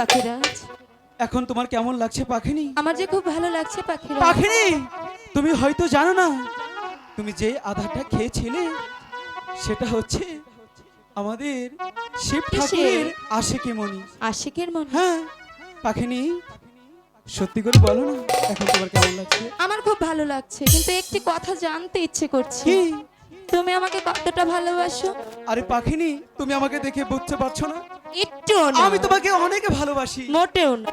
পাখিরাজ এখন তোমার কেমন লাগছে পাখিনি? আমার যে খুব ভালো লাগছে পাখিরাজ পাখিনি? তুমি হয়তো জানো না তুমি যে আধারটা খেয়েছিলে সেটা হচ্ছে আমাদের শিব ঠাকুরের আশেকে মনি আশিকের মনে হ্যাঁ পাখিনি সত্যি করে বলো না এখন তোমার কেমন লাগছে? আমার খুব ভালো লাগছে কিন্তু একটি কথা জানতে ইচ্ছে করছে। তুমি আমাকে কতটা ভালোবাসো? আরে পাখিনি তুমি আমাকে দেখে বুঝতে পারছ না? একটু আমি তোমাকে অনেক ভালোবাসি। মোটেও না।